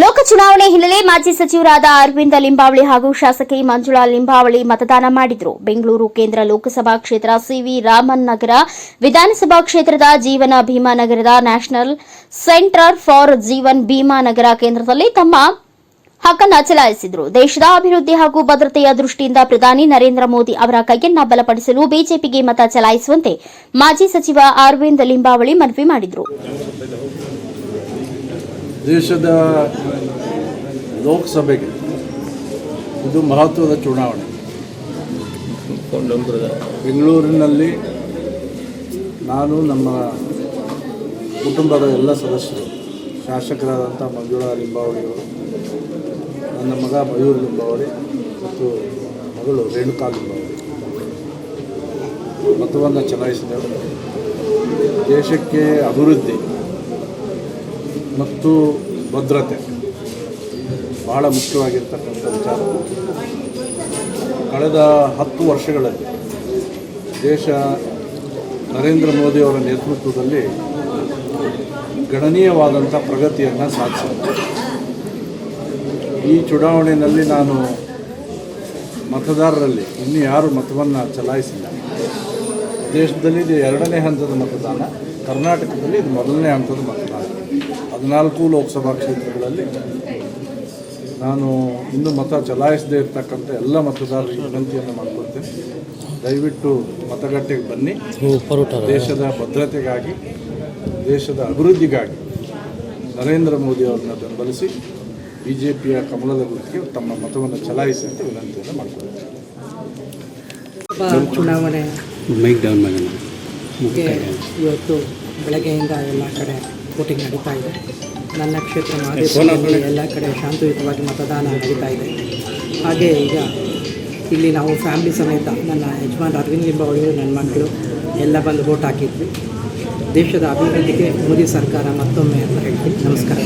ಲೋಕ ಚುನಾವಣೆ ಹಿನ್ನೆಲೆ ಮಾಜಿ ಸಚಿವರಾದ ಅರವಿಂದ ಲಿಂಬಾವಳಿ ಹಾಗೂ ಶಾಸಕಿ ಮಂಜುಳಾ ಲಿಂಬಾವಳಿ ಮತದಾನ ಮಾಡಿದರು. ಬೆಂಗಳೂರು ಕೇಂದ್ರ ಲೋಕಸಭಾ ಕ್ಷೇತ್ರ ಸಿವಿ ರಾಮನ್ ನಗರ ವಿಧಾನಸಭಾ ಕ್ಷೇತ್ರದ ಜೀವನ ಭೀಮಾ ನಗರದ national centre for Jeevan Bima Nagar ಕೇಂದ್ರದಲ್ಲಿ ತಮ್ಮ ಹಕ್ಕನ್ನು ಚಲಾಯಿಸಿದರು. ದೇಶದ ಅಭಿವೃದ್ಧಿ ಹಾಗೂ ಭದ್ರತೆಯ ದೃಷ್ಟಿಯಿಂದ ಪ್ರಧಾನಿ ನರೇಂದ್ರ ಮೋದಿ ಅವರ ಕೈಯನ್ನ ಬಲಪಡಿಸಲು ಬಿಜೆಪಿಗೆ ಮತ ಚಲಾಯಿಸುವಂತೆ ಮಾಜಿ ಸಚಿವ ಅರವಿಂದ ಲಿಂಬಾವಳಿ ಮನವಿ ಮಾಡಿದರು. ದೇಶದ ಲೋಕಸಭೆಗೆ ಇದು ಮಹತ್ವದ ಚುನಾವಣೆ. ಬೆಂಗಳೂರಿನಲ್ಲಿ ನಾನು ನಮ್ಮ ಕುಟುಂಬದ ಎಲ್ಲ ಸದಸ್ಯರು ಶಾಸಕರಾದಂಥ ಮಂಜುಳಾ ಲಿಂಬಾವಳಿಯವರು ನನ್ನ ಮಗ ಮಯೂರ್ ಲಿಂಬಾವಳಿ ಮತ್ತು ಮಗಳು ರೇಣುಕಾ ಲಿಂಬಾವಳಿ. ಮತವನ್ನು ಚಲಾಯಿಸಿದೆವು. ದೇಶಕ್ಕೆ ಅಭಿವೃದ್ಧಿ. ಮತ್ತು ಭದ್ರತೆ ಬಹಳ ಮುಖ್ಯವಾಗಿರ್ತಕ್ಕಂಥ ವಿಚಾರ. ಕಳೆದ ಹತ್ತು ವರ್ಷಗಳಲ್ಲಿ ದೇಶ ನರೇಂದ್ರ ಮೋದಿಯವರ ನೇತೃತ್ವದಲ್ಲಿ ಗಣನೀಯವಾದಂಥ ಪ್ರಗತಿಯನ್ನು ಸಾಧಿಸಿದೆ. ಈ ಚುನಾವಣೆಯಲ್ಲಿ ನಾನು ಮತದಾರರಲ್ಲಿ ಇನ್ನು ಯಾರು ಮತವನ್ನು ಚಲಾಯಿಸಿಲ್ಲ. ದೇಶದಲ್ಲಿ ಇದು ಎರಡನೇ ಹಂತದ ಮತದಾನ. ಕರ್ನಾಟಕದಲ್ಲಿ ಇದು ಮೊದಲನೇ ಹಂತದ ಮತದಾನ. ಹದಿನಾಲ್ಕು ಲೋಕಸಭಾ ಕ್ಷೇತ್ರಗಳಲ್ಲಿ ನಾನು ಇನ್ನೂ ಮತ ಚಲಾಯಿಸದೇ ಇರ್ತಕ್ಕಂಥ ಎಲ್ಲ ಮತದಾರರಿಗೆ ವಿನಂತಿಯನ್ನು ಮಾಡಿಕೊಡ್ತೇನೆ ದಯವಿಟ್ಟು ಮತಗಟ್ಟೆಗೆ ಬನ್ನಿ. ದೇಶದ ಭದ್ರತೆಗಾಗಿ ದೇಶದ ಅಭಿವೃದ್ಧಿಗಾಗಿ ನರೇಂದ್ರ ಮೋದಿ ಅವರನ್ನು ಬೆಂಬಲಿಸಿ ಬಿ ಜೆ ಪಿಯ ಕಮಲದ ಗುರುತಿಗೆ ತಮ್ಮ ಮತವನ್ನು ಚಲಾಯಿಸಿ ಅಂತ ವಿನಂತಿಯನ್ನು ಮಾಡಿಕೊಡ್ತೇನೆ ಚುನಾವಣೆ ಇವತ್ತು ಬೆಳಗ್ಗೆಯಿಂದ ಎಲ್ಲ ಕಡೆ ವೋಟಿಂಗ್ ನಡೀತಾ ಇದೆ. ನನ್ನ ಕ್ಷೇತ್ರ ಮಹದೇವಪುರದಲ್ಲಿ ಎಲ್ಲ ಕಡೆ ಶಾಂತಿಯುತವಾಗಿ ಮತದಾನ ನಡೀತಾ ಇದೆ. ಹಾಗೆ ಈಗ ಇಲ್ಲಿ ನಾವು ಫ್ಯಾಮಿಲಿ ಸಮೇತ ನನ್ನ ಯಜಮಾನ್ ಅರವಿಂದ್ ಲಿಂಬಾವಳಿ ನನ್ನ ಮಕ್ಕಳು ಎಲ್ಲ ಬಂದು ವೋಟ್ ಹಾಕಿದ್ವಿ. ದೇಶದ ಅಭಿವೃದ್ಧಿಗೆ ಮೋದಿ ಸರ್ಕಾರ ಮತ್ತೊಮ್ಮೆ ಅಂತ ಹೇಳ್ತೀನಿ. ನಮಸ್ಕಾರ.